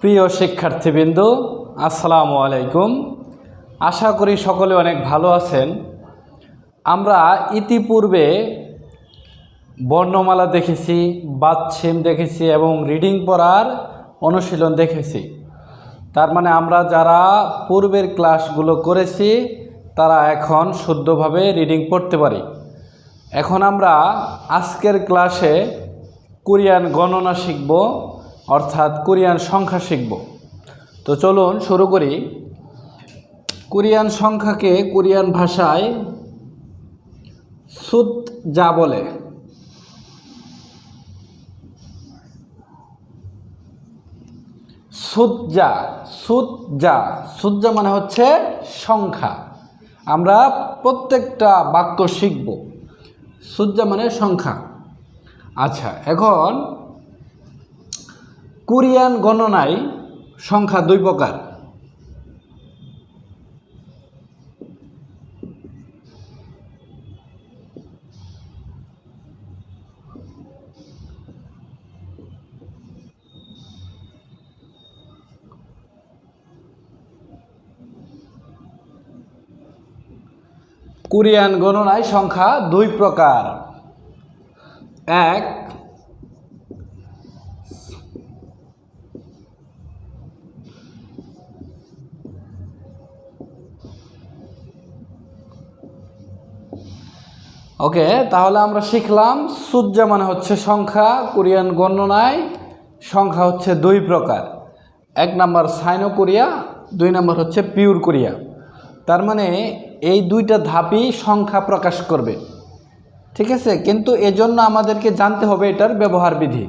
প্রিয় শিক্ষার্থীবৃন্দ, আসসালামু আলাইকুম। আশা করি সকলে অনেক ভালো আছেন। আমরা ইতিপূর্বে বর্ণমালা দেখেছি বাচ্ছিম দেখেছি এবং রিডিং পড়ার অনুশীলন দেখেছি। তার মানে আমরা যারা পূর্বের ক্লাসগুলো করেছি, তারা এখন শুদ্ধভাবে রিডিং পড়তে পারি। এখন আমরা আজকের ক্লাসে কোরিয়ান গণনা শিখব। অর্থাৎ কোরিয়ান সংখ্যা শিখব। তো চলুন শুরু করি। কোরিয়ান সংখ্যাকে কোরিয়ান ভাষায় সুত যা বলে। সুজ্জা সুজ্জা সুজ্জা মানে হচ্ছে সংখ্যা। আমরা প্রত্যেকটা বাক্য শিখব। সুজ্জা মানে সংখ্যা। আচ্ছা এখন কোরিয়ান গণনায় সংখ্যা দুই প্রকার। কোরিয়ান গণনায় সংখ্যা দুই প্রকার। এক ওকে, তাহলে আমরা শিখলাম সূর্য মানে হচ্ছে সংখ্যা, কোরিয়ান গণনায় সংখ্যা হচ্ছে দুই প্রকার। এক নাম্বার সাইনো কোরিয়া, দুই নাম্বার হচ্ছে পিওর কোরিয়া। তার মানে এই দুইটা ধাপই সংখ্যা প্রকাশ করবে। ঠিক আছে? কিন্তু এজন্য আমাদেরকে জানতে হবে এটার ব্যবহার বিধি।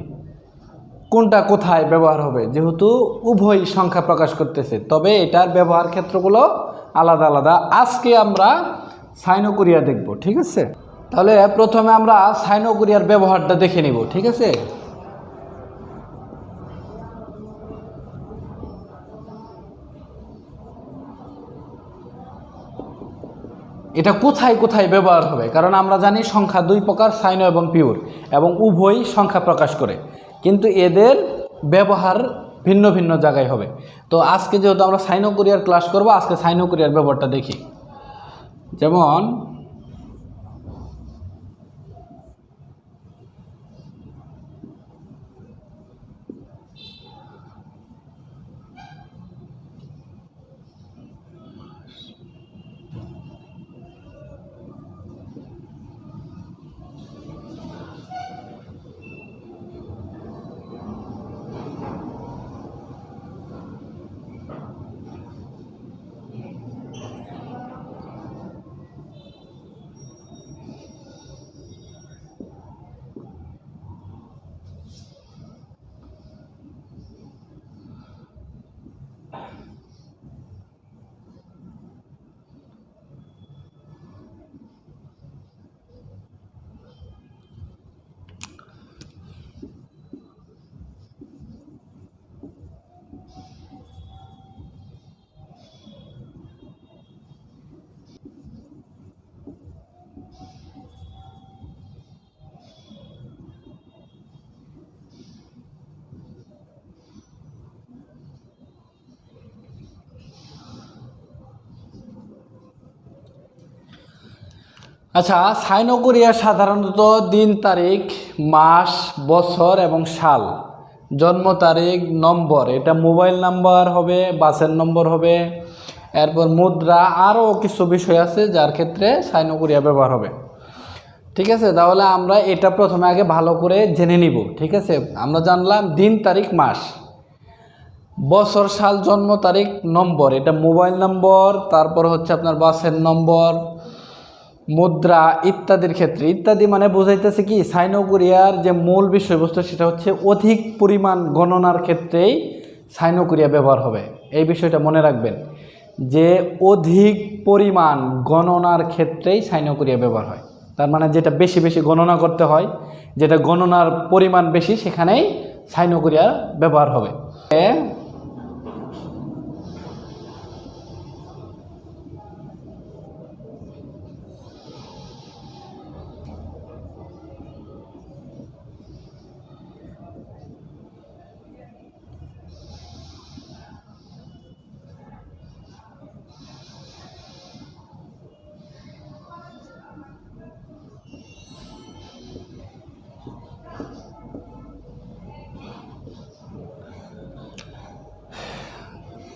কোনটা কোথায় ব্যবহার হবে? যেহেতু উভয় সংখ্যা প্রকাশ করতেছে, তবে এটার ব্যবহার ক্ষেত্রগুলো আলাদা আলাদা। আজকে আমরা সাইনো কোরিয়া দেখব, ঠিক আছে? তাহলে প্রথমে আমরা সাইনো কোরিয়ার ব্যবহারটা দেখে নিব, ঠিক আছে? এটা কোথায় কোথায় ব্যবহার হবে? কারণ আমরা জানি সংখ্যা দুই প্রকার, সাইনো এবং পিওর, এবং উভয় সংখ্যা প্রকাশ করে। কিন্তু এদের ব্যবহার ভিন্ন ভিন্ন জায়গায় হবে। তো আজকে যেহেতু আমরা সাইনো কোরিয়ার ক্লাস করব, আজকে সাইনো কোরিয়ার ব্যবহারটা দেখি। যেমন আচ্ছা সাইনো কোরিয়া সাধারণত দিন তারিখ, মাস, বছর এবং সাল। জন্ম তারিখ, নম্বর। এটা মোবাইল নাম্বার হবে, বাসের নম্বর হবে, এরপর মুদ্রা, আরও কিছু বিষয় আছে যার ক্ষেত্রে সাইনো কোরিয়া ব্যবহার হবে। ঠিক আছে, তাহলে আমরা এটা প্রথমে আগে ভালো করে জেনে নিব, ঠিক আছে? আমরা জানলাম দিন তারিখ, মাস। বছর, সাল, জন্ম তারিখ, নম্বর। এটা মোবাইল নম্বর, তারপর হচ্ছে আপনার বাসের নম্বর মুদ্রা ইত্যাদির ক্ষেত্রে। ইত্যাদি মানে বোঝাইতেছে কি সাইনো কোরিয়ার যে মূল বিষয়বস্তু সেটা হচ্ছে অধিক পরিমাণ গণনার ক্ষেত্রেই সাইনো কোরিয়া ব্যবহার হবে। এই বিষয়টা মনে রাখবেন যে অধিক পরিমাণ গণনার ক্ষেত্রেই সাইনো কোরিয়া ব্যবহার হয়। তার মানে যেটা বেশি বেশি গণনা করতে হয়, যেটা গণনার পরিমাণ বেশি সেখানেই সাইনো কোরিয়া ব্যবহার হবে।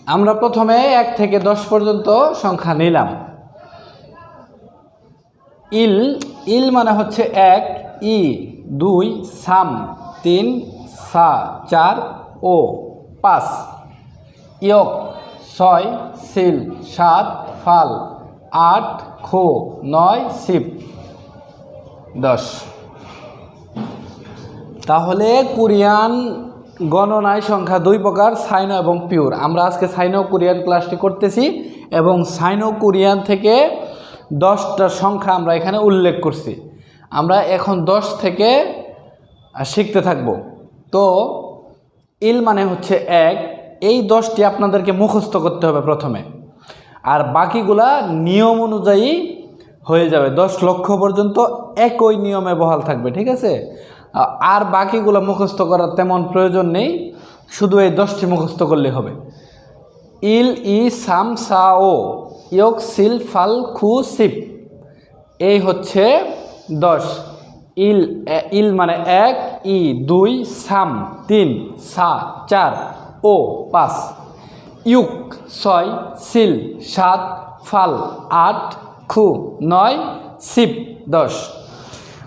আমরা প্রথমে এক থেকে দশ পর্যন্ত সংখ্যা নিলাম। ইল ইল মানে হচ্ছে এক, ই, দুই, সাম, তিন, সা, চার, ও, পাঁচ। ইয়ক, ছয়, সিল, সাত, ফাল, আট, খো, নয় সিপ দশ। তাহলে কোরিয়ান গণনায় সংখ্যা দুই প্রকার, সাইনো এবং পিওর। আমরা আজকে সাইনো কোরিয়ান ক্লাসটি করতেছি এবং সাইনো কোরিয়ান থেকে দশটা সংখ্যা আমরা এখানে উল্লেখ করছি। আমরা এখন দশ থেকে শিখতে থাকব। তো ইল মানে হচ্ছে এক। এই দশটি আপনাদেরকে মুখস্থ করতে হবে প্রথমে। আর বাকিগুলা নিয়ম অনুযায়ী হয়ে যাবে। দশ লক্ষ পর্যন্ত একই নিয়মে বহাল থাকবে, ঠিক আছে? আর বাকিগুলো মুখস্থ করার তেমন প্রয়োজন নেই। শুধু এই দশটি মুখস্থ করলে হবে। ইল, ই, সাম, সা, ও ইয়ক সিল, ফাল, খু সিপ এই হচ্ছে দশ। ইল ইল মানে এক, ই, দুই, সাম, তিন, সা, চার, ও, পাঁচ। ইউক, ছয়, সিল, সাত, ফাল, আট, খু, নয় সিপ দশ।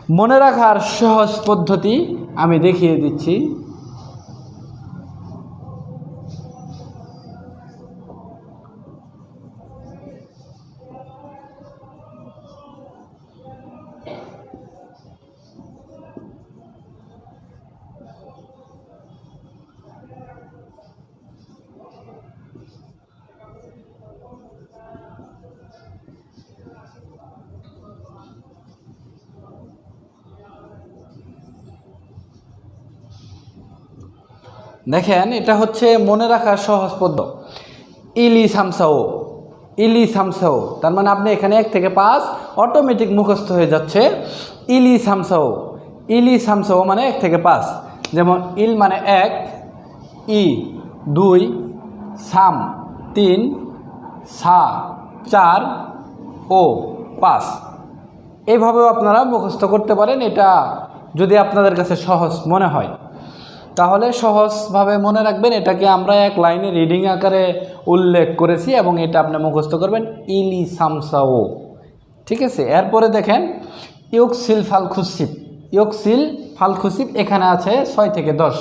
মনে রাখার সহজ পদ্ধতি আমি দেখিয়ে দিচ্ছি। দেখেন, এটা হচ্ছে মনে রাখার সহজ পদ্ধ ইলি সামসাও ইলি সামসাও। তার মানে আপনি এখানে এক থেকে পাঁচ অটোমেটিক মুখস্থ হয়ে যাচ্ছে ইলি সামসাও। ইলি সামসাও মানে এক থেকে পাঁচ। যেমন ইল মানে এক, ই দুই, সাম তিন, সা চার, ও পাঁচ। এইভাবেও আপনারা মুখস্থ করতে পারেন। এটা যদি আপনাদের কাছে সহজ মনে হয়। তাহলে সহজভাবে মনে রাখবেন, এটাকে আমরা এক লাইনে রিডিং আকারে উল্লেখ করেছি এবং এটা আপনি মুখস্থ করবেন ইলি সামসাও। ঠিক আছে? এরপরে দেখেন ইয়ক সিল ফাল খুসিপ ইয়ক সিল ফাল এখানে আছে ছয় থেকে দশ।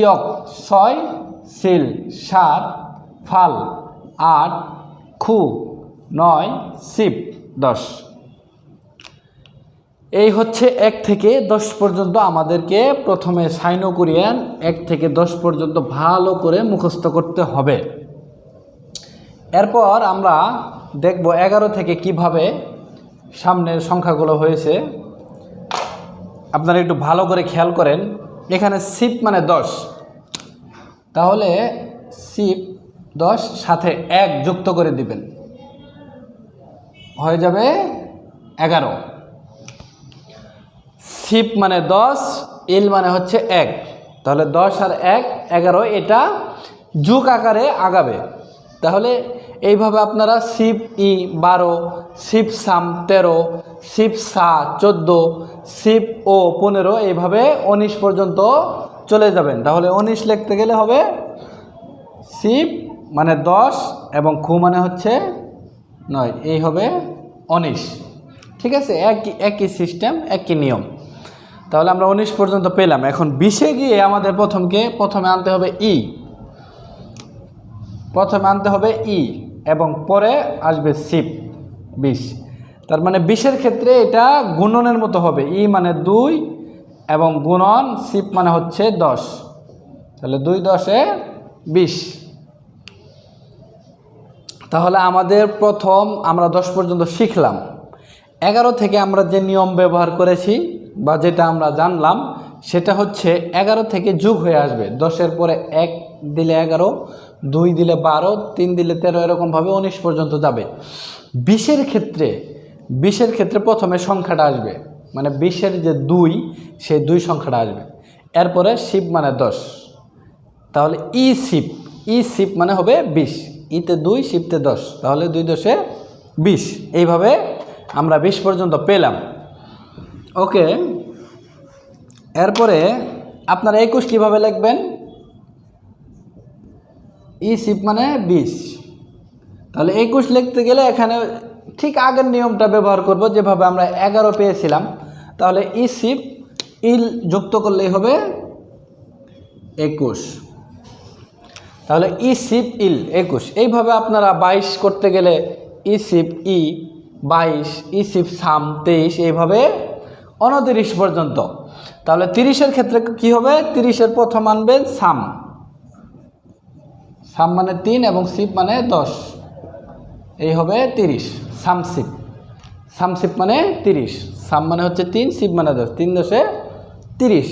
ইয়ক ছয়, সিল সাত, ফাল আট, খু নয়, সিপ দশ। এই হচ্ছে এক থেকে দশ পর্যন্ত আমাদেরকে প্রথমে সাইনো কোরিয়ান এক থেকে দশ পর্যন্ত ভালো করে মুখস্থ করতে হবে। এরপর আমরা দেখব এগারো থেকে কীভাবে সামনের সংখ্যাগুলো হয়েছে। আপনারা একটু ভালো করে খেয়াল করেন। এখানে সিপ মানে দশ। তাহলে সিপ দশ সাথে এক যুক্ত করে দিবেন। হয়ে যাবে এগারো। সিপ মানে দশ ইল মানে হচ্ছে এক। তাহলে দশ আর এক, এগারো, এটা যুগ আকারে আগাবে। তাহলে এইভাবে আপনারা সিপ ই বারো সিপ সাম তেরো সিপ সা চোদ্দ সিপ ও পনেরো এইভাবে উনিশ পর্যন্ত চলে যাবেন। তাহলে উনিশ লিখতে গেলে হবে সিপ মানে দশ এবং খু মানে হচ্ছে নয়, এই হবে উনিশ। ঠিক আছে? একই একই সিস্টেম একই নিয়ম। তাহলে আমরা উনিশ পর্যন্ত পেলাম। এখন বিশে গিয়ে আমাদের প্রথমকে প্রথমে আনতে হবে ই। প্রথমে আনতে হবে ই এবং পরে আসবে সিপ বিশ। তার মানে বিশের ক্ষেত্রে এটা গুণনের মতো হবে। ই মানে দুই এবং গুণন সিপ মানে হচ্ছে দশ। তাহলে দুই দশে বিশ। তাহলে আমাদের প্রথম আমরা দশ পর্যন্ত শিখলাম। এগারো থেকে আমরা যে নিয়ম ব্যবহার করেছি বা যেটা আমরা জানলাম, সেটা হচ্ছে এগারো থেকে যুগ হয়ে আসবে। দশের পরে এক দিলে এগারো, দুই দিলে বারো, তিন দিলে তেরো, এরকমভাবে উনিশ পর্যন্ত যাবে। বিশের ক্ষেত্রে বিশের ক্ষেত্রে প্রথমে সংখ্যাটা আসবে। মানে বিশের যে দুই, সেই দুই সংখ্যাটা আসবে। এরপরে শিব মানে দশ। তাহলে ই শিপ ই শিপ মানে হবে বিশ। ইতে দুই শিপতে দশ। তাহলে দুই দশে বিশ। এইভাবে আমরা বিশ পর্যন্ত পেলাম। ওকে। এরপরে আপনারা একুশ কীভাবে লিখবেন? ই সিপ মানে বিশ। তাহলে একুশ লিখতে গেলে এখানে ঠিক আগের নিয়মটা ব্যবহার করব, যেভাবে আমরা এগারো পেয়েছিলাম। তাহলে ই সিপ ইল যুক্ত করলেই হবে একুশ। তাহলে ই সিপ, ইল একুশ। এইভাবে আপনারা বাইশ করতে গেলে ই সিপ, ই বাইশ, ই সিপ, সাম, তেইশ, এইভাবে উনতিরিশ পর্যন্ত। তাহলে তিরিশের ক্ষেত্রে কি হবে? তিরিশের প্রথম আনবেন সাম। সাম মানে তিন এবং সিপ মানে দশ। এই হবে তিরিশ। সামসিপ সামসিপ মানে তিরিশ। সাম মানে হচ্ছে তিন, সিপ মানে দশ। তিন দশে তিরিশ।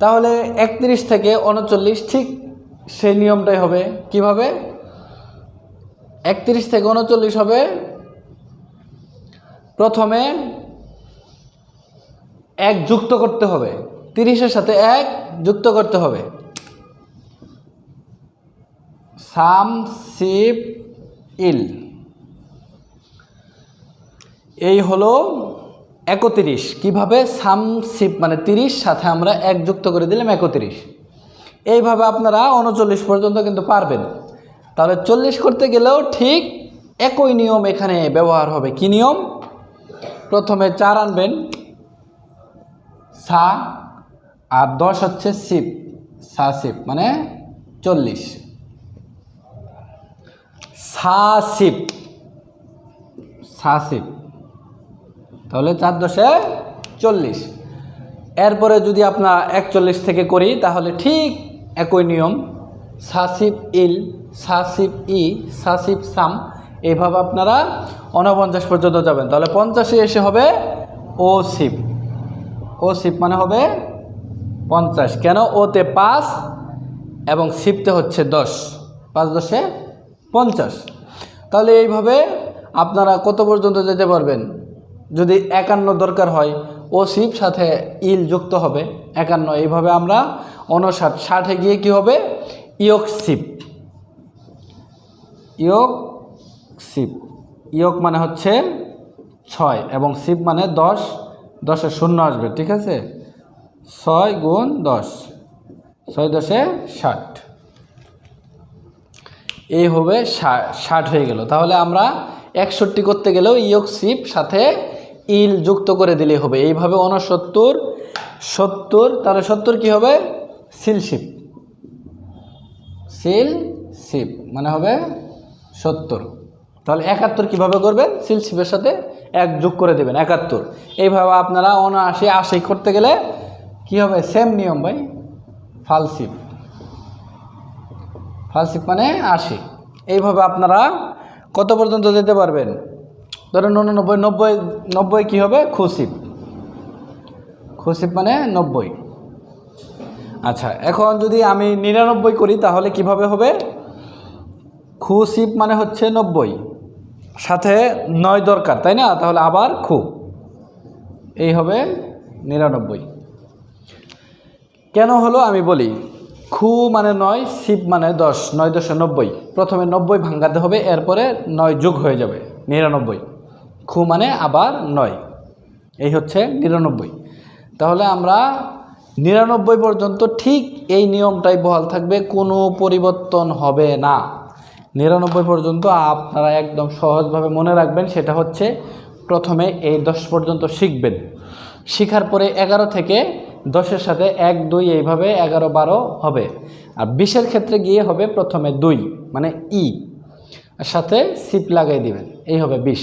তাহলে একত্রিশ থেকে উনচল্লিশ, ঠিক সেই নিয়মটাই হবে। কীভাবে? একত্রিশ থেকে উনচল্লিশ হবে। প্রথমে এক যুক্ত করতে হবে। তিরিশের সাথে এক যুক্ত করতে হবে। সাম, সিপ, ইল। এই হলো একত্রিশ। কীভাবে? সাম, সিপ মানে তিরিশ, সাথে আমরা এক যুক্ত করে দিলাম একত্রিশ। এইভাবে আপনারা উনচল্লিশ পর্যন্ত কিন্তু পারবেন। তাহলে চল্লিশ করতে গেলেও ঠিক একই নিয়ম এখানে ব্যবহার হবে। কি নিয়ম? প্রথমে চার আনবেন। সা আর দশ হচ্ছে সিপ, সা সিপ মানে চল্লিশ। সা সিপ সা সিপ, তাহলে চার দশে চল্লিশ। এরপরে যদি আপনার একচল্লিশ থেকে করি, তাহলে ঠিক একই নিয়ম। সাসিপ ইল সাসিপ ই সাসিপ সাম এইভাবে আপনারা উনপঞ্চাশ পর্যন্ত যাবেন। তাহলে পঞ্চাশে এসে হবে ও সিপ। ও সিপ মানে হবে পঞ্চাশ। কেন? ওতে পাঁচ এবং সিপতে হচ্ছে দশ। পাঁচ দশে পঞ্চাশ। তাহলে এইভাবে আপনারা কত পর্যন্ত যেতে পারবেন? যদি একান্ন দরকার হয়, ও সিপ সাথে ইল যুক্ত হবে। একান্ন, এইভাবে আমরা উনষাট ষাটে গিয়ে কি হবে? ইয়ক সিপ ইয়ক সিপ ইয়ক মানে হচ্ছে ছয় এবং সিপ মানে দশ। দশে শূন্য আসবে, ঠিক আছে? ছয় গুণ দশ, ছয় দশে ষাট। এই হবে ষাট হয়ে গেল। তাহলে আমরা একষট্টি করতে গেলেও ইয়ক সিপ সাথে ইল যুক্ত করে দিলেই হবে। এইভাবে উনসত্তর সত্তর, তাহলে সত্তর কি হবে? সিলশিপ। সিল শিপ মানে হবে সত্তর। তাহলে একাত্তর কীভাবে করবেন? সিল শিপের সাথে এক যোগ করে দেবেন, একাত্তর। এইভাবে আপনারা অনাশি আশি করতে গেলে কি হবে? সেম নিয়ম ভাই ফালসিপ ফালসিপ মানে আশি এইভাবে আপনারা কত পর্যন্ত যেতে পারবেন? ধরেন উননব্বই, নব্বই নব্বই কী হবে? খুশিপ খুশিপ মানে নব্বই। আচ্ছা এখন যদি আমি নিরানব্বই করি তাহলে কীভাবে হবে? খুশিপ মানে হচ্ছে নব্বই। সাথে নয় দরকার, তাই না? তাহলে আবার খু এই হবে নিরানব্বই। কেন হলো আমি বলি, খু মানে নয় শিব মানে দশ, নয় দশে নব্বই। প্রথমে নব্বই ভাঙ্গাতে হবে, এরপরে নয় যোগ হয়ে যাবে, নিরানব্বই। খু মানে আবার নয়। এই হচ্ছে নিরানব্বই। তাহলে আমরা নিরানব্বই পর্যন্ত ঠিক এই নিয়মটাই বহাল থাকবে, কোনো পরিবর্তন হবে না। নিরানব্বই পর্যন্ত আপনারা একদম সহজভাবে মনে রাখবেন, সেটা হচ্ছে প্রথমে এই দশ পর্যন্ত শিখবেন। শিখার পরে এগারো থেকে দশের সাথে এক, দুই এইভাবে এগারো, বারো হবে। আর বিশের ক্ষেত্রে গিয়ে হবে প্রথমে দুই মানে ই। সাথে সিপ লাগাই দিবেন, এই হবে বিশ।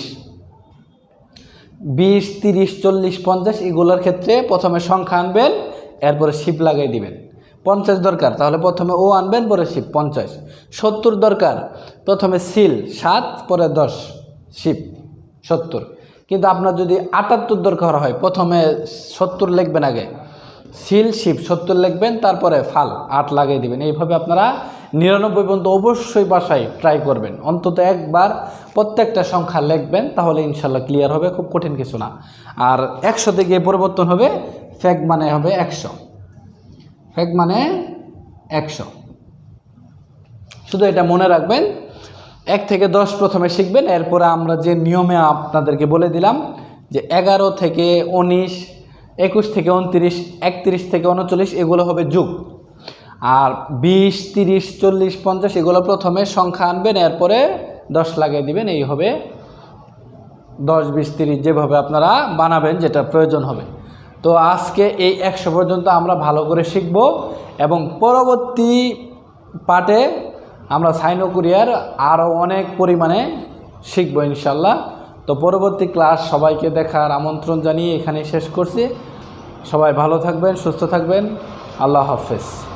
বিশ, তিরিশ, চল্লিশ, পঞ্চাশ, এগুলোর ক্ষেত্রে প্রথমে সংখ্যা আনবেন, এরপরে শিপ লাগাই দিবেন। পঞ্চাশ দরকার, তাহলে প্রথমে ও আনবেন, পরে শিপ, পঞ্চাশ। সত্তর দরকার, প্রথমে সিল, সাত, পরে দশ, শিপ, সত্তর। কিন্তু আপনার যদি আটাত্তর দরকার হয়, প্রথমে সত্তর লিখবেন আগে। সিল, শিপ, সত্তর লিখবেন, তারপরে ফাল, আট লাগিয়ে দিবেন। এইভাবে আপনারা নিরানব্বই পর্যন্ত অবশ্যই বাসায় ট্রাই করবেন। অন্তত একবার প্রত্যেকটা সংখ্যা লিখবেন, তাহলে ইনশাল্লাহ ক্লিয়ার হবে, খুব কঠিন কিছু না। আর একশোতে গিয়ে পরিবর্তন হবে ফ্যাক মানে হবে একশো। ফ্যাক মানে একশো। শুধু এটা মনে রাখবেন, এক থেকে দশ প্রথমে শিখবেন, এরপরে আমরা যে নিয়মে আপনাদেরকে বলে দিলাম যে এগারো থেকে উনিশ, একুশ থেকে উনত্রিশ, একত্রিশ থেকে উনচল্লিশ, এগুলো হবে যুগ। আর বিশ, তিরিশ, চল্লিশ, পঞ্চাশ, এগুলো প্রথমে সংখ্যা আনবেন, এরপরে দশ লাগিয়ে দিবেন, এই হবে দশ, বিশ, তিরিশ, যেভাবে আপনারা বানাবেন যেটা প্রয়োজন হবে। তো আজকে এই একশো পর্যন্ত আমরা ভালো করে শিখব এবং পরবর্তী পাটে আমরা সাইনো কুরিয়ার আরও অনেক পরিমাণে শিখব ইনশাল্লাহ। তো পরবর্তী ক্লাস সবাইকে দেখার আমন্ত্রণ জানিয়ে এখানে শেষ করছি। সবাই ভালো থাকবেন, সুস্থ থাকবেন। আল্লাহ হাফেজ।